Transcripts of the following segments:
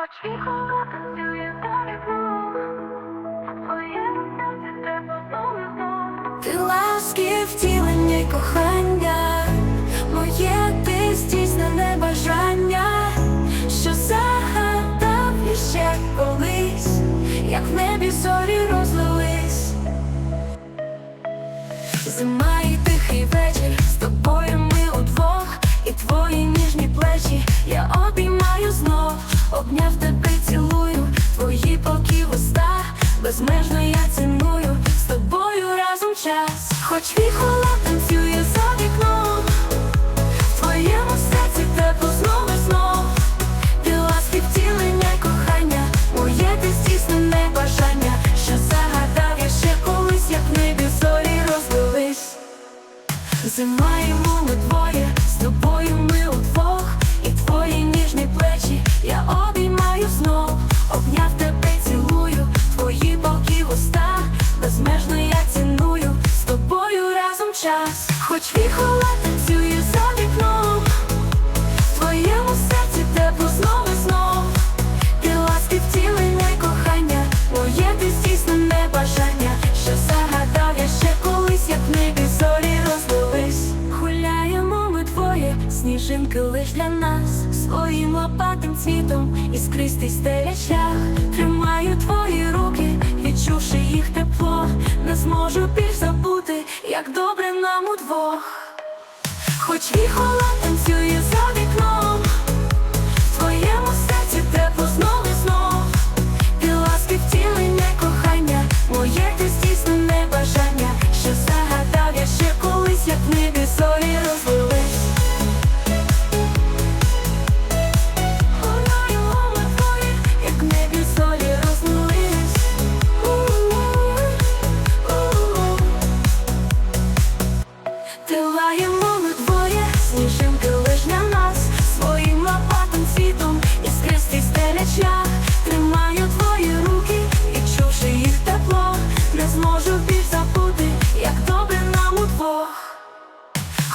Хоч віхола танцює за вікном, серці тепло знову знов. Ти ласки втілення й кохання, моє ти здійснене бажання, що загадав іще колись, як в небі зорі розлились. Зима і тихий вечір, з тобою ми удвох, і твої ніжні плечі я обіймаю знов, обняв тебе, цілую, твої поки вуста, безмежно я ціную, з тобою разом час, хоч віхола танцює за вікном, в твоєму серці тепло знов і знов, ти втілення кохання, моє ти здійснене бажання, що загадав колись, як в небі зорі розлились. Зима ми двоє, хоч віхола танцює за вікном, в твоєму серці тепло знов і знов, ти ласки втілення кохання, моє ти здійснене бажання, що загадав я ще колись, як небі зорі розлились. Гуляємо ми двоє, сніжинки лиш для нас, своїм лопатим цвітом іскристий стеля шлях. Тримаю твої руки, відчувши їх тепло, не зможу більш забути, як добре нам удвох. Хоч віхола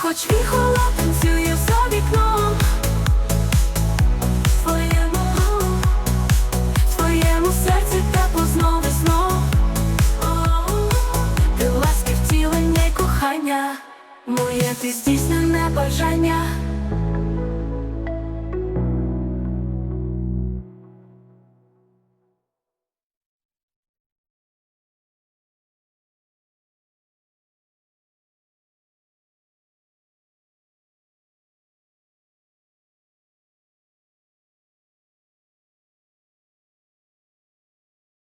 хоч віхола танцює за вікном, в твоєму, твоєму серці тепло знов і знов. Ти ласки втілення й кохання, моє ти здійснене бажання.